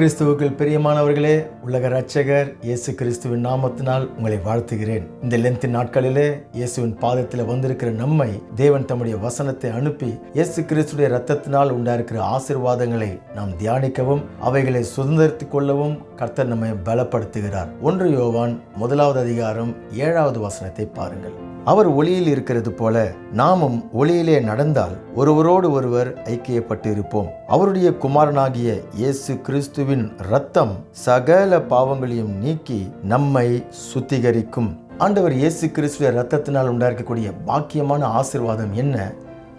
கிறிஸ்துவுக்குள் பிரியமானவர்களே உலக ரட்சகர் இயேசு கிறிஸ்துவின் நாமத்தினால் உங்களை வாழ்த்துகிறேன். இந்த லென்த்தின் நாட்களிலே இயேசுவின் பாதத்தில் வந்திருக்கிற நம்மை தேவன் தம்முடைய வசனத்தை அனுப்பி இயேசு கிறிஸ்துடைய ரத்தத்தினால் உண்டாயிருக்கிற ஆசீர்வாதங்களை நாம் தியானிக்கவும் அவைகளை சுதந்திரித்துக் கொள்ளவும் கர்த்தர் நம்மை பலப்படுத்துகிறார். ஒன்று யோவான் முதலாவது அதிகாரம் ஏழாவது வசனத்தை பாருங்கள். அவர் ஒளியில் இருக்கிறது போல நாமும் ஒளியிலே நடந்தால் ஒருவரோடு ஒருவர் ஐக்கியப்பட்டு இருப்போம் அவருடைய குமாரனாகிய இயேசு கிறிஸ்துவின் இரத்தம் சகல பாவங்களையும் நீக்கி நம்மை சுத்திகரிக்கும். ஆண்டவர் இயேசு கிறிஸ்துவ ரத்தத்தினால் உண்டாஇருக்கக்கூடிய பாக்கியமான ஆசிர்வாதம் என்ன?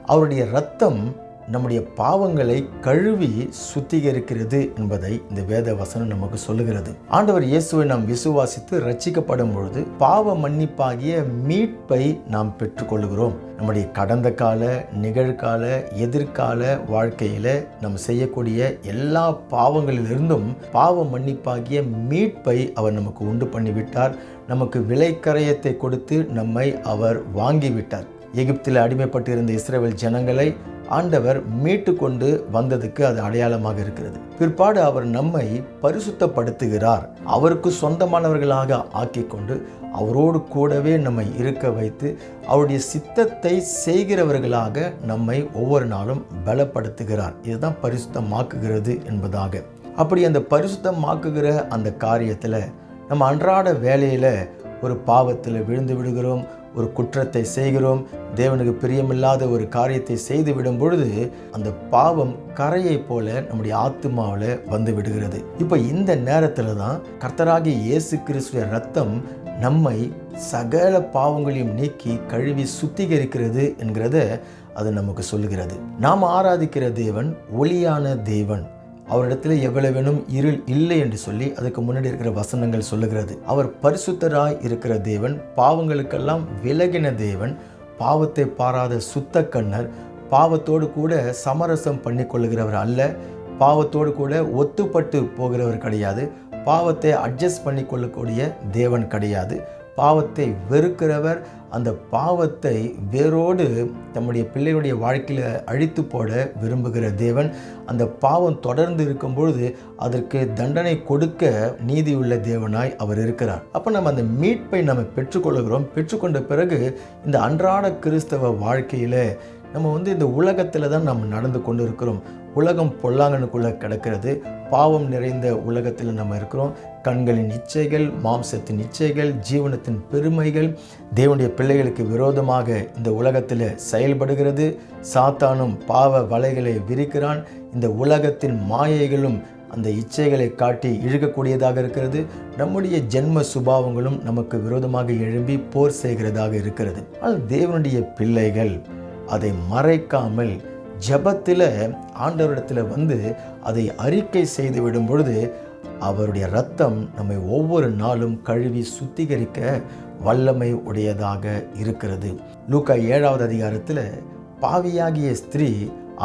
அவருடைய இரத்தம் நம்முடைய பாவங்களை கழுவி சுத்திகரிக்கிறது என்பதை இந்த வேத வசனம் நமக்கு சொல்லுகிறது. ஆண்டவர் இயேசுவை நாம் விசுவாசித்து ரட்சிக்கப்படும் பொழுது பாவ மன்னிப்பாகிய மீட்பை நாம் பெற்றுக்கொள்கிறோம். நம்முடைய கடந்த கால நிகழ்கால எதிர்கால வாழ்க்கையில நம்ம செய்யக்கூடிய எல்லா பாவங்களிலிருந்தும் பாவ மன்னிப்பாகிய மீட்பை அவர் நமக்கு உண்டு பண்ணிவிட்டார். நமக்கு விலைக்கரையத்தை கொடுத்து நம்மை அவர் வாங்கிவிட்டார். எகிப்தில் அடிமைப்பட்டிருந்த இஸ்ரேல் ஜனங்களை ஆண்டவர் மீட்டு கொண்டு வந்ததுக்கு அது அடையாளமாக இருக்கிறது. பிற்பாடு அவர் நம்மை பரிசுத்தப்படுத்துகிறார். அவருக்கு சொந்தமானவர்களாக ஆக்கி கொண்டு அவரோடு கூடவே நம்மை இருக்க வைத்து அவருடைய சித்தத்தை செய்கிறவர்களாக நம்மை ஒவ்வொரு நாளும் பலப்படுத்துகிறார். இதுதான் பரிசுத்தமாக்குகிறது என்பதாக. அப்படி அந்த பரிசுத்தமாக்குகிற அந்த காரியத்தில் நம்ம அன்றாட வேலையில் ஒரு பாவத்தில் விழுந்து விடுகிறோம் ஒரு குற்றத்தை செய்கிறோம் தேவனுக்கு பிரியமில்லாத ஒரு காரியத்தை செய்து விடும் பொழுது அந்த பாவம் கரையை போல நம்முடைய ஆத்மாவில் வந்து விடுகிறது. இப்போ இந்த நேரத்தில் தான் கர்த்தராகிய இயேசு கிறிஸ்துவ ரத்தம் நம்மை சகல பாவங்களையும் நீக்கி கழுவி சுத்திகரிக்கிறது என்கிறத அது நமக்கு சொல்லுகிறது. நாம் ஆராதிக்கிற தேவன் ஒளியான தேவன். அவரிடத்தில் எவ்வளவேனும் இருள் இல்லை என்று சொல்லி அதுக்கு முன்னாடி இருக்கிற வசனங்கள் சொல்லுகிறது. அவர் பரிசுத்தராய் இருக்கிற தேவன் பாவங்களுக்கெல்லாம் விலகின தேவன் பாவத்தை பாராத சுத்த கண்ணர் பாவத்தோடு கூட சமரசம் பண்ணி கொள்ளுகிறவர் அல்ல பாவத்தோடு கூட ஒத்துப்பட்டு போகிறவர் கிடையாது பாவத்தை அட்ஜஸ்ட் பண்ணி கொள்ளக்கூடிய தேவன் கிடையாது. பாவத்தை வெறுக்கிறவர் அந்த பாவத்தை வேரோடு தம்முடைய பிள்ளையுடைய வாழ்க்கையில் அழித்து போட விரும்புகிற தேவன். அந்த பாவம் தொடர்ந்து இருக்கும் பொழுது அதற்கு தண்டனை கொடுக்க நீதியுள்ள தேவனாய் அவர் இருக்கிறார். அப்போ நம்ம அந்த மீட்பை நம்ம பெற்றுக்கொள்கிறோம். பெற்றுக்கொண்ட பிறகு இந்த அன்றாட கிறிஸ்தவ வாழ்க்கையில் நம்ம வந்து இந்த உலகத்தில் தான் நம்ம நடந்து கொண்டு இருக்கிறோம் உலகம் பொல்லாங்கனுக்குள்ளே கிடக்கிறது. பாவம் நிறைந்த உலகத்தில் நம்ம இருக்கிறோம். கண்களின் இச்சைகள் மாம்சத்தின் இச்சைகள் ஜீவனத்தின் பெருமைகள் தேவனுடைய பிள்ளைகளுக்கு விரோதமாக இந்த உலகத்தில் செயல்படுகிறது. சாத்தானும் பாவ வலைகளை விரிக்கிறான். இந்த உலகத்தின் மாயைகளும் அந்த இச்சைகளை காட்டி இழுக்கக்கூடியதாக இருக்கிறது. நம்முடைய ஜென்ம சுபாவங்களும் நமக்கு விரோதமாக எழும்பி போர் செய்கிறதாக இருக்கிறது. ஆனால் தேவனுடைய பிள்ளைகள் அதை மறைக்காமல் ஜபத்தில் ஆண்டவரிடத்தில் வந்து அதை அறிக்கை செய்து விடும் பொழுது அவருடைய ரத்தம் நம்மை ஒவ்வொரு நாளும் கழுவி சுத்திகரிக்க வல்லமை உடையதாக இருக்கிறது. லூக்கா ஏழாவது அதிகாரத்தில் பாவியாகிய ஸ்திரீ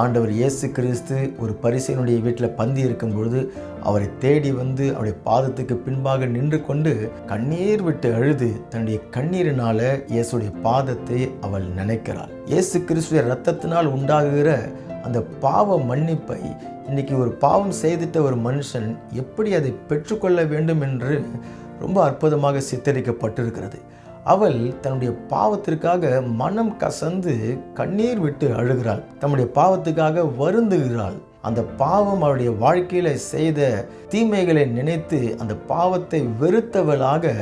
ஆண்டவர் இயேசு கிறிஸ்து ஒரு பரிசையினுடைய வீட்டில் பந்தி இருக்கும் பொழுது அவரை தேடி வந்து அவருடைய பாதத்துக்கு பின்பாக நின்று கொண்டு கண்ணீர் விட்டு அழுது தன்னுடைய கண்ணீரினால இயேசுடைய பாதத்தை அவள் நினைக்கிறாள். இயேசு கிறிஸ்துடைய ரத்தத்தினால் உண்டாகுகிற அந்த பாவ மன்னிப்பை இன்னைக்கு ஒரு பாவம் செய்துட்ட ஒரு மனுஷன் எப்படி அதை பெற்றுக்கொள்ள வேண்டும் என்று ரொம்ப அற்புதமாக சித்தரிக்கப்பட்டிருக்கிறது. அவள் தன்னுடைய பாவத்திற்காக மனம் கசந்து கண்ணீர் விட்டு அழுகிறாள். தன்னுடைய பாவத்துக்காக வருந்துகிறாள். அந்த பாவம் அவளுடைய வாழ்க்கையில செய்த தீமைகளை நினைத்து அந்த பாவத்தை வெறுத்தவளாக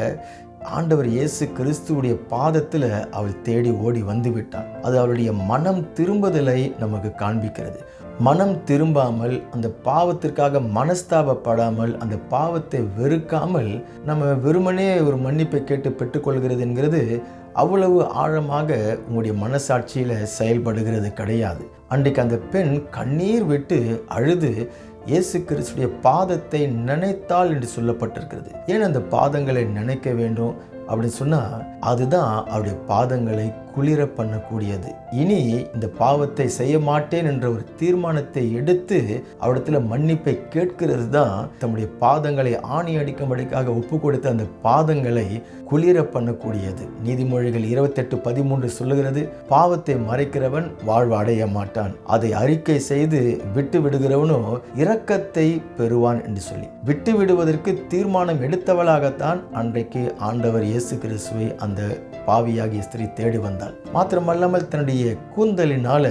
ஆண்டவர் இயேசு கிறிஸ்துவுடைய பாதத்தில் அவள் தேடி ஓடி வந்து விட்டாள். அது அவளுடைய மனம் திரும்புதலை நமக்கு காண்பிக்கிறது. மனம் திரும்பாமல் அந்த பாவத்திற்காக மனஸ்தாபப்படாமல் அந்த பாவத்தை வெறுக்காமல் நம்ம வெறுமனே ஒரு மன்னிப்பை கேட்டு பெற்றுக்கொள்கிறது என்கிறது அவ்வளவு ஆழமாக உங்களுடைய மனசாட்சியில் செயல்படுகிறது கிடையாது. அன்றைக்கு அந்த பெண் கண்ணீர் விட்டு அழுது இயேசு கிறிஸ்துடைய பாதத்தை நினைத்தாள் என்று சொல்லப்பட்டிருக்கிறது. ஏன் அந்த பாதங்களை நினைக்க வேண்டும்? அப்படின்னு சொன்னா அதுதான் அவருடைய பாதங்களை குளிர பண்ணக்கூடியது. இனி இந்த பாவத்தை செய்ய மாட்டேன் என்ற ஒரு தீர்மானத்தை எடுத்து அவரிடத்துல மன்னிப்பை கேட்கிறது தான் தம்முடைய பாதங்களை ஆணி அடிக்கும்படிக்காக ஒப்பு கொடுத்த அந்த பாதங்களை குளிர பண்ணக்கூடியது. நீதிமொழிகள் இருபத்தெட்டு பதிமூன்று சொல்லுகிறது பாவத்தை மறைக்கிறவன் வாழ்வு அடைய மாட்டான். அதை அறிக்கை செய்து விட்டு விடுகிறவனோ இரக்கத்தை பெறுவான் என்று சொல்லி. விட்டு விடுவதற்கு தீர்மானம் எடுத்தவளாகத்தான் அன்றைக்கு ஆண்டவர் இயேசு கிறிஸ்துவை அந்த பாவியாகிய ஸ்திரீ தேடி வந்தாள். மாத்திரமல்லாமல் தன்னுடைய கூந்தலினால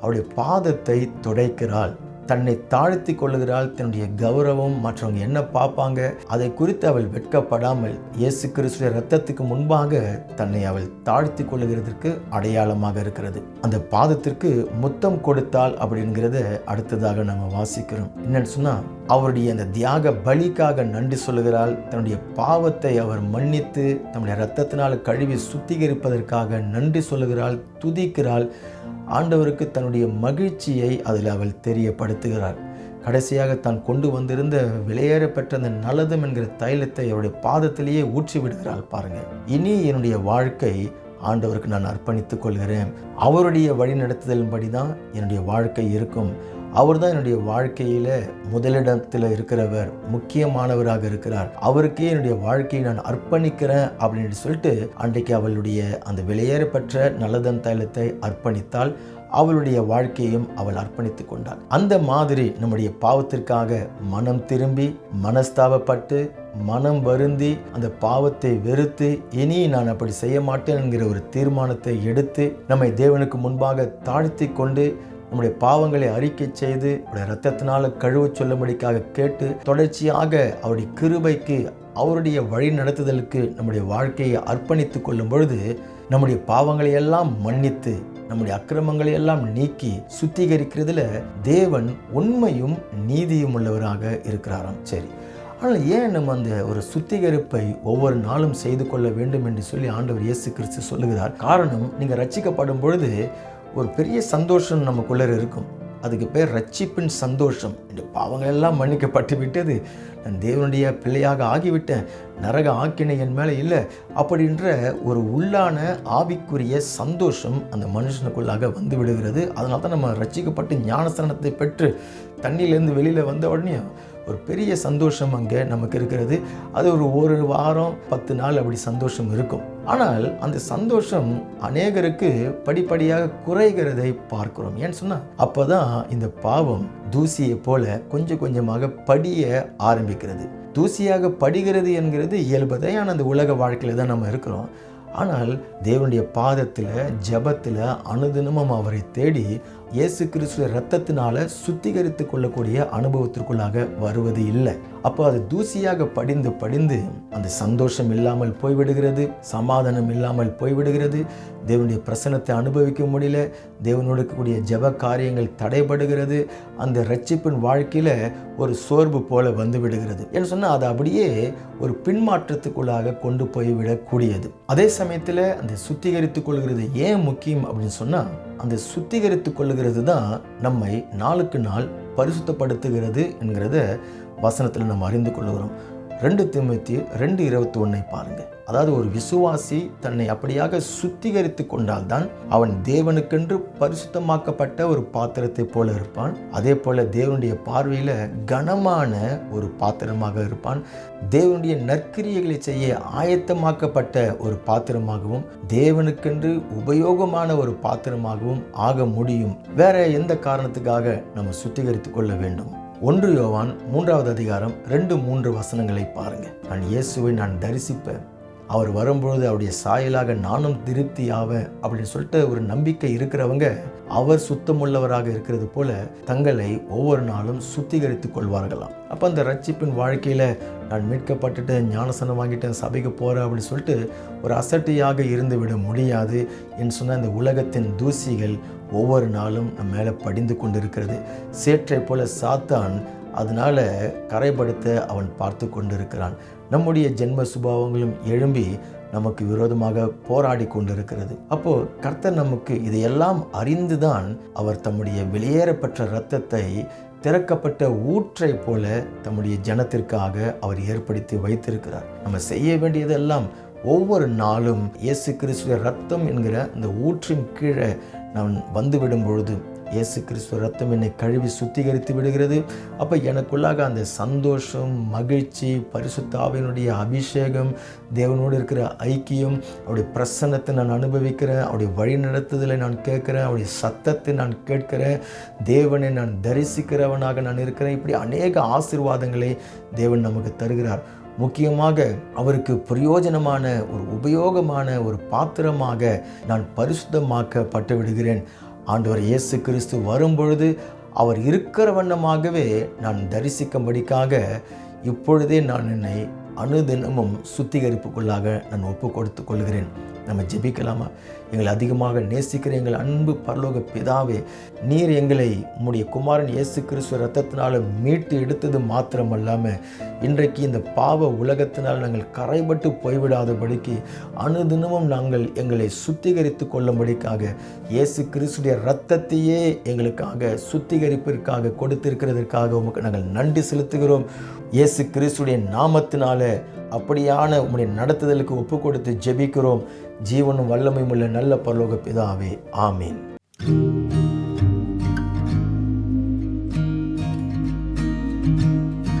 அவளுடைய பாதத்தை துடைக்கிறாள். தன்னை தாழ்த்தி கொள்ளுகிறாள். தன்னுடைய கௌரவம் மற்றவங்க என்ன பார்ப்பாங்க? அதை குறித்து அவள் வெட்கப்படாமல் இயேசு கிறிஸ்துவ ரத்தத்துக்கு முன்பாக தன்னை அவள் தாழ்த்தி கொள்ளுகிறதற்கு அடையாளமாக இருக்கிறது. அந்த பாதத்திற்கு முத்தம் கொடுத்தாள் அப்படிங்கிறத அடுத்ததாக நம்ம வாசிக்கிறோம். என்னன்னு சொன்னா அவருடைய அந்த தியாக பலிக்காக நன்றி சொல்லுகிறாள். தன்னுடைய பாவத்தை அவர் மன்னித்து தன்னுடைய ரத்தத்தினால் கழுவி சுத்திகரிப்பதற்காக நன்றி சொல்லுகிறாள் துதிக்கிறாள். ஆண்டவருக்கு தன்னுடைய மகிழ்ச்சியை அதில் அவள் தெரியப்படுத்துகிறாள். கடைசியாக தான் கொண்டு வந்திருந்த விலையேற பெற்ற அந்த நல்லதும் என்கிற தைலத்தை அவருடைய பாதத்திலேயே ஊற்றி விடுகிறாள் பாருங்கள் இனி என்னுடைய வாழ்க்கை ஆண்டவருக்கு நான் அர்ப்பணித்துக் கொள்கிறேன். அவருடைய வழிநடத்துதலின்படி தான் என்னுடைய வாழ்க்கை இருக்கும். அவர் தான் என்னுடைய வாழ்க்கையில முதலிடத்தில் இருக்கிறவர் முக்கியமானவராக இருக்கிறார். அவருக்கே என்னுடைய வாழ்க்கையை நான் அர்ப்பணிக்கிறேன் அப்படின்னு சொல்லிட்டு அன்றைக்கு அவளுடைய அந்த வெளியேறப்பெற்ற நல்லதன் தைலத்தை அர்ப்பணித்தால் அவளுடைய வாழ்க்கையும் அவள் அர்ப்பணித்து கொண்டாள். அந்த மாதிரி நம்முடைய பாவத்திற்காக மனம் திரும்பி மனஸ்தாபப்பட்டு மனம் வருந்தி அந்த பாவத்தை வெறுத்து இனி நான் அப்படி செய்ய மாட்டேன் என்கிற ஒரு தீர்மானத்தை எடுத்து நம்மை தேவனுக்கு முன்பாக தாழ்த்தி கொண்டு நம்முடைய பாவங்களை அறிக்கை செய்து அவருடைய ரத்தத்தினால கழுவ சொல்லும்படிக்காக கேட்டு தொடர்ச்சியாக அவருடைய கிருபைக்கு அவருடைய வழி நடத்துதலுக்கு நம்முடைய வாழ்க்கையை அர்ப்பணித்து கொள்ளும் பொழுது நம்முடைய பாவங்களை எல்லாம் மன்னித்து நம்முடைய அக்கிரமங்களை எல்லாம் நீக்கி சுத்திகரிக்கிறதுல தேவன் உண்மையும் நீதியும் உள்ளவராக இருக்கிறாராம். சரி. ஆனால் ஏன் நம்ம அந்த ஒரு சுத்திகரிப்பை ஒவ்வொரு நாளும் செய்து கொள்ள வேண்டும் என்று சொல்லி ஆண்டவர் இயேசு கிறிஸ்து சொல்லுகிறார்? காரணம் நீங்கள் ரட்சிக்கப்படும் பொழுது ஒரு பெரிய சந்தோஷம் நமக்குள்ளே இருக்கும். அதுக்கு பேர் ரட்சிப்பின் சந்தோஷம் இந்த பாவங்கள் எல்லாம் மன்னிக்கப்பட்டு விட்டது. நான் தேவனுடைய பிள்ளையாக ஆகிவிட்டேன். நரக ஆக்கினை என் மேலே இல்லை. அப்படின்ற ஒரு உள்ளான ஆவிக்குரிய சந்தோஷம் அந்த மனுஷனுக்குள்ளாக வந்து விடுகிறது. அதனால தான் நம்ம ரட்சிக்கப்பட்டு ஞானஸ்தானத்தை பெற்று தண்ணியிலேருந்து வெளியில் வந்த உடனே ஒரு பெரிய சந்தோஷம் அங்கே நமக்கு இருக்கிறது. அது ஒரு ஒரு வாரம் பத்து நாள் அப்படி சந்தோஷம் இருக்கும். ஆனால் அந்த சந்தோஷம் அநேகருக்கு படிப்படியாக குறைகிறதை பார்க்கிறோம். ஏன்னு சொன்னால் அப்போ தான் இந்த பாவம் தூசியை போல கொஞ்சம் கொஞ்சமாக படிய ஆரம்பிக்கிறது. தூசியாக படிகிறது என்கிறது இயல்பதையான அந்த உலக வாழ்க்கையில் தான் நம்ம இருக்கிறோம். ஆனால் தேவனுடைய பாதத்தில் ஜபத்தில் அனுதினமும் அவரை தேடி இயேசு கிறிஸ்துவ ரத்தத்தினால சுத்திகரித்து கொள்ளக்கூடிய அனுபவத்திற்குள்ளாக வருவது இல்லை. அப்போ அது தூசியாக படிந்து படிந்து அந்த சந்தோஷம் இல்லாமல் போய்விடுகிறது சமாதானம் இல்லாமல் போய்விடுகிறது. தேவனுடைய பிரசனத்தை அனுபவிக்க முடியல. தேவனோடு கூடிய ஜப காரியங்கள் தடைபடுகிறது. அந்த ரட்சிப்பின் வாழ்க்கையில் ஒரு சோர்வு போல வந்து விடுகிறது என்று சொன்னால் அது அப்படியே ஒரு பின்மாற்றத்துக்குள்ளாக கொண்டு போய்விடக்கூடியது. அதே சமயத்தில் அந்த சுத்திகரித்து கொள்கிறது ஏன் முக்கியம் அப்படின்னு சொன்னால் அந்த சுத்திகரித்து கொள்ளுகிறது தான் நம்மை நாளுக்கு நாள் பரிசுத்தப்படுத்துகிறது என்கிறத வசனத்தில் நம்ம அறிந்து கொள்ளுகிறோம் ரெண்டு திமுத்தி ரெண்டு இருபத்தி ஒன்றை பாருங்கள் அதாவது ஒரு விசுவாசி தன்னை அப்படியாக சுத்திகரித்து கொண்டால்தான் அவன் தேவனுக்கென்று பரிசுத்தமாக்கப்பட்ட ஒரு பாத்திரத்தை போல இருப்பான். அதே போல தேவனுடைய பார்வையில் கனமான ஒரு பாத்திரமாக இருப்பான். தேவனுடைய நற்கிரியைகளை செய்ய ஆயத்தமாக்கப்பட்ட ஒரு பாத்திரமாகவும் தேவனுக்கென்று உபயோகமான ஒரு பாத்திரமாகவும் ஆக முடியும். வேற எந்த காரணத்துக்காக நம்ம சுத்திகரித்து கொள்ள வேண்டும்? ஒன்று யோவான் மூன்றாவது அதிகாரம் ரெண்டு மூன்று வசனங்களை பாருங்கள் நான் இயேசுவை நான் தரிசிப்பேன். அவர் வரும்பொழுது அவருடைய சாயலாக நானும் திருப்தி ஆவேன் அப்படின்னு சொல்லிட்டு ஒரு நம்பிக்கை இருக்கிறவங்க அவர் சுத்தமுள்ளவராக இருக்கிறது போல தங்களை ஒவ்வொரு நாளும் சுத்திகரித்து கொள்வார்களாம். அப்போ அந்த ரட்சிப்பின் வாழ்க்கையில் நான் மீட்கப்பட்டுட்டேன் ஞானசனம் வாங்கிட்டேன் சபைக்கு போகிறேன் அப்படின்னு சொல்லிட்டு ஒரு அசட்டையாக இருந்து விட முடியாது என்று சொன்ன இந்த உலகத்தின் தூசிகள் ஒவ்வொரு நாளும் நம்ம மேலே படிந்து கொண்டு இருக்கிறது சேற்றை போல சாத்தான் அதனால் கரைப்படுத்த அவன் பார்த்து கொண்டிருக்கிறான். நம்முடைய ஜென்ம சுபாவங்களும் எழும்பி நமக்கு விரோதமாக போராடி கொண்டிருக்கிறது. அப்போ கர்த்தர் நமக்கு இதையெல்லாம் அறிந்துதான் அவர் தம்முடைய வெளியேறப்பட்ட இரத்தத்தை திறக்கப்பட்ட ஊற்றை போல தம்முடைய ஜனத்திற்காக அவர் ஏற்படுத்தி வைத்திருக்கிறார். நம்ம செய்ய வேண்டியதெல்லாம் ஒவ்வொரு நாளும் இயேசு கிறிஸ்துவ ரத்தம் என்கிற இந்த ஊற்றின் கீழே நான் வந்துவிடும் பொழுது இயேசு கிறிஸ்துவ ரத்தம் என்னை கழுவி சுத்திகரித்து விடுகிறது. அப்போ எனக்குள்ளாக அந்த சந்தோஷம் மகிழ்ச்சி பரிசுத்தாவினுடைய அபிஷேகம் தேவனோடு இருக்கிற ஐக்கியம் அவருடைய பிரசன்னத்தை நான் அனுபவிக்கிறேன் அவருடைய வழி நடத்துதலை நான் கேட்குறேன் அவருடைய சத்தத்தை நான் கேட்கிறேன். தேவனை நான் தரிசிக்கிறவனாக நான் இருக்கிறேன். இப்படி அநேக ஆசிர்வாதங்களை தேவன் நமக்கு தருகிறார். முக்கியமாக அவருக்கு பிரயோஜனமான ஒரு உபயோகமான ஒரு பாத்திரமாக நான் பரிசுத்தமாக்கப்பட்டு விடுகிறேன் ஆண்டவர் இயேசு கிறிஸ்து வரும்பொழுது அவர் இருக்கிற வண்ணமாகவே நான் தரிசிக்கும்படிக்காக இப்பொழுதே நான் என்னை அனுதினமும் சுத்திகரிப்புக்குள்ளாக நான் ஒப்பு கொடுத்து கொள்கிறேன் நம்ம ஜெபிக்கலாமா? எங்களை அதிகமாக நேசிக்கிற எங்கள் அன்பு பரலோக பிதாவே நீர் எங்களை உம்முடைய குமாரன் இயேசு கிறிஸ்துவ ரத்தத்தினால் மீட்டு எடுத்தது மாத்திரமல்லாமல் இன்றைக்கு இந்த பாவ உலகத்தினால் நாங்கள் கரைபட்டு போய்விடாதபடிக்கு அனுதினமும் நாங்கள் எங்களை சுத்திகரித்து கொள்ளும்படிக்காக இயேசு கிறிஸ்துடைய ரத்தத்தையே எங்களுக்காக சுத்திகரிப்பிற்காக கொடுத்திருக்கிறதற்காக உமக்கு நாங்கள் நன்றி செலுத்துகிறோம். இயேசு கிறிஸ்துடைய நாமத்தினால அப்படியான உம்முடைய நடத்துதலுக்கு ஒப்பு கொடுத்து ஜெபிக்கிறோம். ஜீவனும் வல்லமையும் உள்ள நல்ல பரலோக பிதாவே ஆமீன்.